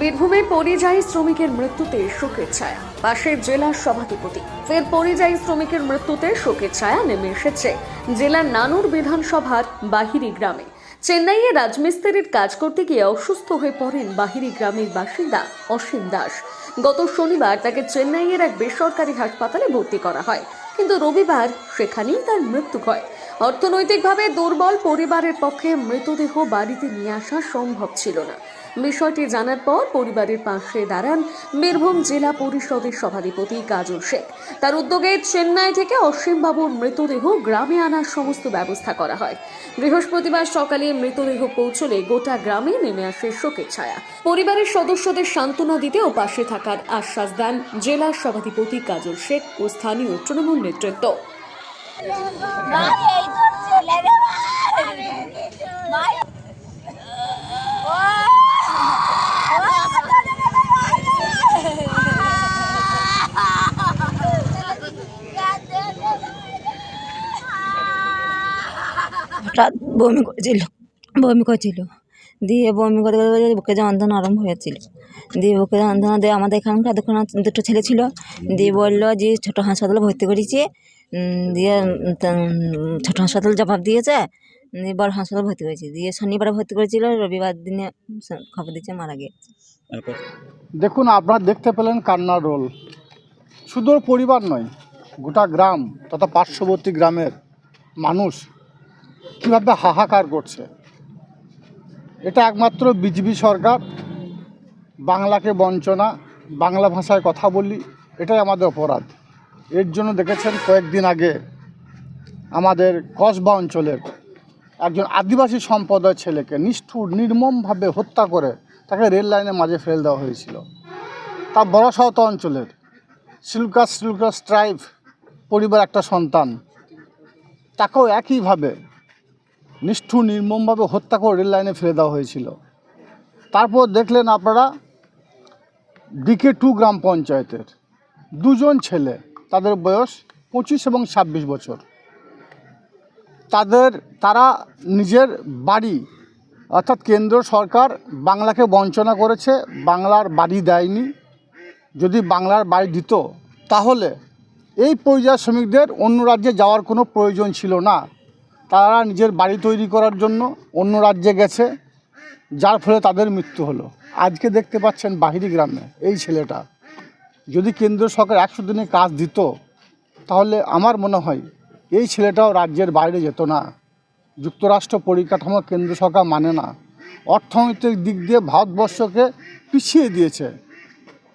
বীরভূমে পরিযায়ী শ্রমিকের মৃত্যুতে শোকের ছায়া। পাশের জেলার সভাধিপতি। ফের পরিযায়ী শ্রমিকের মৃত্যুতে শোকের ছায়া নেমে এসেছে। জেলার নানুর বিধানসভার বাহিরি গ্রামে। চেন্নাইয়ে রাজমিস্ত্রির কাজ করতে গিয়ে অসুস্থ হয়ে পড়েন বাহিরি গ্রামের বাসিন্দা অসীম দাস। গত শনিবার তাকে চেন্নাইয়ের এক বেসরকারি হাসপাতালে ভর্তি করা হয়। কিন্তু রবিবার সেখানেই তার মৃত্যু হয়। অর্থনৈতিকভাবে দুর্বল পরিবারের পক্ষে মৃতদেহ বাড়িতে নিয়ে আসা সম্ভব ছিল না। বিষয়টি জানার পর পরিবারের পাশে দাঁড়ান বীরভূম জেলা পরিষদের সভাধিপতি কাজল শেখ। তার উদ্যোগে চেন্নাই থেকে অসীমবাবুর মৃতদেহ গ্রামে আনার সমস্ত ব্যবস্থা করা হয়। বৃহস্পতিবার সকালে মৃতদেহ পৌঁছলে গোটা গ্রামে নেমে আসে শোকের ছায়া। পরিবারের সদস্যদের সান্ত্বনা দিতে ও পাশে থাকার আশ্বাস দেন জেলা সভাধিপতি কাজল শেখ ও স্থানীয় তৃণমূল নেতৃত্ব। এই তোর ছেলে রে ভাই ও হঠাৎ বমি করেছিল বমি করেছিল। দিয়ে বমি করতে করতে বুকে যন্ত্রণা আরম্ভ হয়েছিল। দিয়ে বুকে যন্ত্রণা দিয়ে আমাদের এখানকার দুখানা দুটো ছেলে ছিল। দিয়ে বলল যে ছোটো হাসপাতালে ভর্তি করেছি। দিয়ে ছোটো হাসপাতাল জবাব দিয়েছে। দিয়ে বড় হাসপাতাল ভর্তি করেছি। দিয়ে শনিবারে ভর্তি করেছিল রবিবার দিনে খবর দিচ্ছে মারা গিয়েছে। দেখুন আপনারা দেখতে পেলেন কান্নার রোল। শুধু পরিবার নয় গোটা গ্রাম তথা পার্শ্ববর্তী গ্রামের মানুষ কীভাবে হাহাকার করছে। এটা একমাত্র বিজেপি সরকার, বাংলাকে বঞ্চনা, বাংলা ভাষায় কথা বলি এটাই আমাদের অপরাধ। এর জন্য দেখেছেন কয়েকদিন আগে আমাদের কসবা অঞ্চলের একজন আদিবাসী সম্প্রদায়ের ছেলেকে নিষ্ঠুর, নির্মমভাবে হত্যা করে তাকে রেল লাইনের মাঝে ফেলে দেওয়া হয়েছিল। তা বড় শহত অঞ্চলের সিলকাস সিলকাস ট্রাইব পরিবার একটা সন্তান। তাকেও একইভাবে নিষ্ঠুর, নির্মমভাবে হত্যা করে রেল লাইনে ফেলে দেওয়া হয়েছিল। তারপর দেখলেন আপনারা ডিকে টু গ্রাম পঞ্চায়েতের দুজন ছেলে, তাদের বয়স পঁচিশ এবং ছাব্বিশ বছর। তাদের, তারা নিজের বাড়ি, অর্থাৎ কেন্দ্র সরকার বাংলাকে বঞ্চনা করেছে, বাংলার বাড়ি দেয়নি। যদি বাংলার বাড়ি দিত, তাহলে এই পরিযায়ী শ্রমিকদের অন্য রাজ্যে যাওয়ার কোনো প্রয়োজন ছিল না। তারা নিজের বাড়ি তৈরি করার জন্য অন্য রাজ্যে গেছে, যার ফলে তাদের মৃত্যু হলো। আজকে দেখতে পাচ্ছেন বাহিরি গ্রামে এই ছেলেটা। যদি কেন্দ্র সরকার একশো দিনে কাজ দিত, তাহলে আমার মনে হয় এই ছেলেটাও রাজ্যের বাইরে যেত না। যুক্তরাষ্ট্র পরিকাঠামো কেন্দ্র সরকার মানে না। অর্থনৈতিক দিক দিয়ে ভারতবর্ষকে পিছিয়ে দিয়েছে।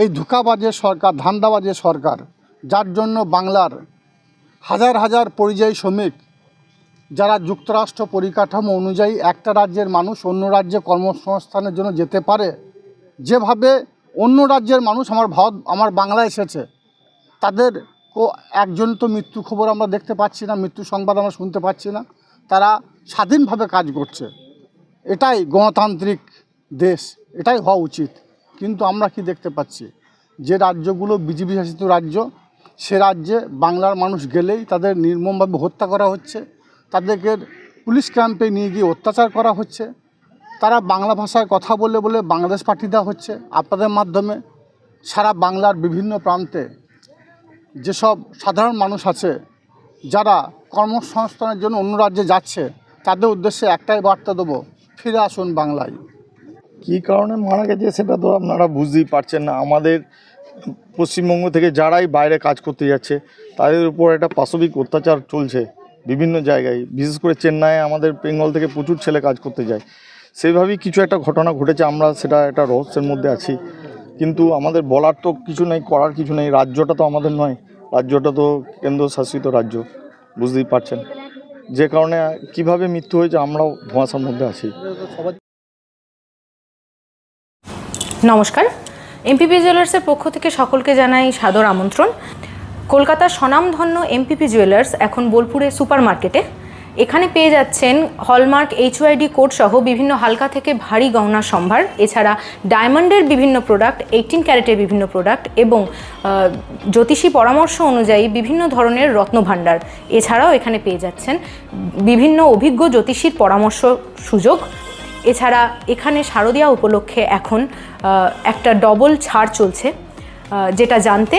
এই ধোকাবাজের সরকার ধান্দাবাজের সরকার, যার জন্য বাংলার হাজার হাজার পরিযায়ী শ্রমিক যারা যুক্তরাষ্ট্র পরিকাঠামো অনুযায়ী একটা রাজ্যের মানুষ অন্য রাজ্যে কর্মসংস্থানের জন্য যেতে পারে, যেভাবে অন্য রাজ্যের মানুষ আমার ভারত, আমার বাংলায় এসেছে, তাদের একজন তো মৃত্যু খবর আমরা দেখতে পাচ্ছি না, মৃত্যু সংবাদ আমরা শুনতে পাচ্ছি না, তারা স্বাধীনভাবে কাজ করছে। এটাই গণতান্ত্রিক দেশ, এটাই হওয়া উচিত। কিন্তু আমরা কি দেখতে পাচ্ছি? যে রাজ্যগুলো বিজেপি শাসিত রাজ্য, সে রাজ্যে বাংলার মানুষ গেলেই তাদের নির্মমভাবে হত্যা করা হচ্ছে। তাদেরকে পুলিশ ক্যাম্পে নিয়ে গিয়ে অত্যাচার করা হচ্ছে। তারা বাংলা ভাষায় কথা বলে বলে বাংলাদেশ পাঠিয়ে দেওয়া হচ্ছে। আপনাদের মাধ্যমে সারা বাংলার বিভিন্ন প্রান্তে যেসব সাধারণ মানুষ আছে, যারা কর্মসংস্থানের জন্য অন্য রাজ্যে যাচ্ছে, তাদের উদ্দেশ্যে একটাই বার্তা দেবো, ফিরে আসুন বাংলায়। কী কারণে মারা গেছে সেটা তো আপনারা বুঝতেই পারছেন না। আমাদের পশ্চিমবঙ্গ থেকে যারাই বাইরে কাজ করতে যাচ্ছে, তাদের উপর একটা পাশবিক অত্যাচার চলছে। বিভিন্ন জায়গায়, বিশেষ করে চেন্নাইয়ে আমাদের বেঙ্গল থেকে প্রচুর ছেলে কাজ করতে যায়। সেইভাবেই কিছু একটা ঘটনা ঘটেছে, আমরা সেটা একটা রহস্যের মধ্যে আছি। কিন্তু আমাদের বলার তো কিছু নেই, করার কিছু নেই, রাজ্যটা তো আমাদের নয়। রাজ্যটা তো কেন্দ্রশাসিত রাজ্য, বুঝতেই পারছেন। যে কারণে কীভাবে মৃত্যু হয়েছে আমরাও ধোঁয়াশার মধ্যে আছি। নমস্কার। এমপিপি জুয়েলার্সের পক্ষ থেকে সকলকে জানাই সাদর আমন্ত্রণ। কলকাতার স্বনামধন্য এমপিপি জুয়েলার্স এখন বোলপুরে সুপার মার্কেটে এখানে পেয়ে যাচ্ছেন হলমার্ক এইচওয়াইডি কোড সহ বিভিন্ন হালকা থেকে ভারী গহনা সম্ভার, এছাড়া ডায়মন্ডের বিভিন্ন প্রোডাক্ট এইটিন ক্যারেটের বিভিন্ন প্রোডাক্ট এবং জ্যোতিষী পরামর্শ অনুযায়ী বিভিন্ন ধরনের রত্নভাণ্ডার। এছাড়াও এখানে পেয়ে যাচ্ছেন বিভিন্ন অভিজ্ঞ জ্যোতিষীর পরামর্শ সুযোগ। এছাড়া এখানে শারদীয়া উপলক্ষে এখন একটা ডবল ছাড় চলছে যেটা জানতে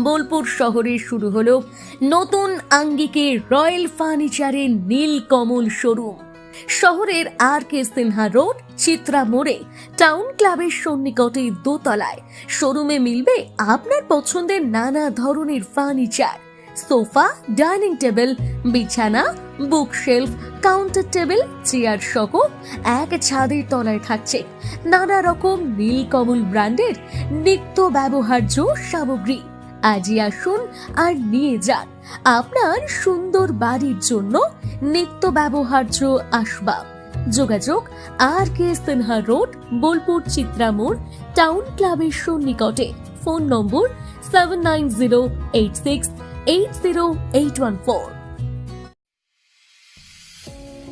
বোলপুর শহরে শুরু হলো নতুন আঙ্গিকে রয়্যাল ফার্নিচারের নীলকমল শোরুম। শহরের R K Sinha road, Chitra মোড়ে, টাউন ক্লাবের সন্নিকটে দোতলায়। শোরুমে মিলবে আপনার পছন্দের নানা ধরনের ফার্নিচার। সোফা, ডাইনিং টেবিল, বিছানা, বুকশেলফ, কাউন্টার টেবিল, চেয়ার সহ এক ছাদের তলায় থাকছে নানা রকম নীলকমল ব্র্যান্ডের নিত্য ব্যবহার্য সামগ্রী। আজই আসুন আর নিয়ে যান আপনার সুন্দর বাড়ির জন্য নিত্য ব্যবহার্য আসবাব। যোগাযোগ R K Sinha road, Bolpur, Chitra More, town ক্লাবের সন্নিকটে। Phone number seven nine zero eight six eight zero eight one four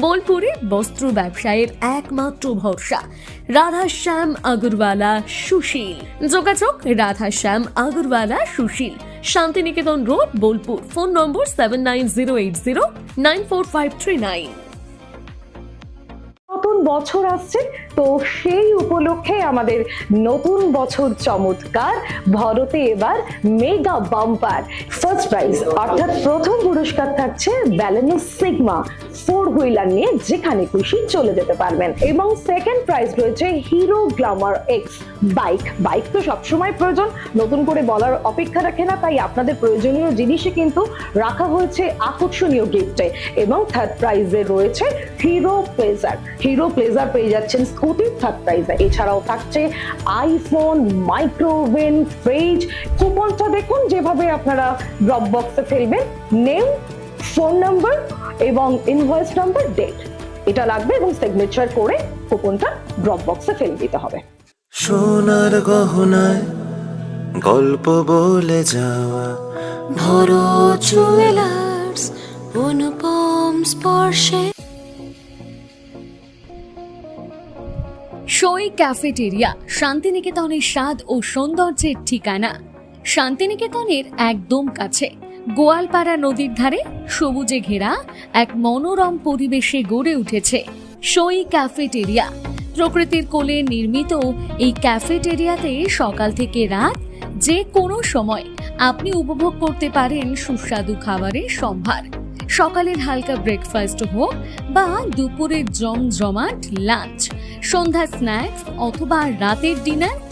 বোলপুরে বস্ত্র ব্যবসায়ের একমাত্র ভরসা। রাধাশ্যাম আগরওয়ালা সুশীল। যোগাযোগ Radhashyam Agarwala Sushil. Santiniketan road, Bolpur. Phone number seven নতুন বছর আসছে, তো সেই উপলক্ষে আমাদের নতুন বছর চমৎকার, ভরতে এবার মেগা বাম্পার ফার্স্ট প্রাইজ অর্থাৎ প্রথম পুরস্কার থাকছে ব্যালেনো সিগমা ফোর হুইলার নিয়ে যেখানে খুশি চলে যেতে পারবেন। এবং সেকেন্ড প্রাইজ রয়েছে Hero Glamour X bike bike তো সবসময় প্রয়োজন। নতুন করে বলার অপেক্ষা রাখে না, তাই আপনাদের প্রয়োজনীয় জিনিসে কিন্তু রাখা হয়েছে আকর্ষণীয় গিফটে এবং থার্ড প্রাইজে রয়েছে হিরো প্লেজার হিরো প্লেজার পেয়ে যাচ্ছেন স্কুটি থার্ড প্রাইজে এছাড়াও থাকছে আইফোন মাইক্রোওভেন ফ্রিজ কুপনটা দেখুন, যেভাবে আপনারা ড্রপ বক্সে ফেলবেন নেম ফোন নাম্বার এবং ইনভয়েস নাম্বার ডেট এটা লাগবে এবং সিগনেচার করে কুপনটা ড্রপ বক্সে ফেলে দিতে হবে। সোনার গহনায় গল্প বলে যাওয়া ভরো জুয়েলার্স অনুপম স্পর্শে। সই ক্যাফেটেরিয়া শান্তিনিকেতনের স্বাদ ও সৌন্দর্যের ঠিকানা। শান্তিনিকেতনের একদম কাছে। গোয়ালপাড়া নদীর ধারে সবুজে ঘেরা এক মনোরম পরিবেশে গড়ে উঠেছে সই ক্যাফেটেরিয়া। প্রকৃতির কোলে নির্মিত এই ক্যাফেটেরিয়াতে সকাল থেকে রাত যে কোনো সময় আপনি উপভোগ করতে পারেন সুস্বাদু খাবারের সম্ভার। সকালের হালকা ব্রেকফাস্ট হোক বা দুপুরের জমজমাট লাঞ্চ সন্ধ্যা স্ন্যাক্স অথবা রাতের ডিনার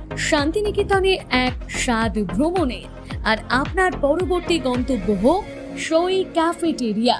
শান্তিনিকেতনে এক স্বাদ ভ্রমণে। আর আপনার পরবর্তী গন্তব্য হোক সই ক্যাফেটেরিয়া।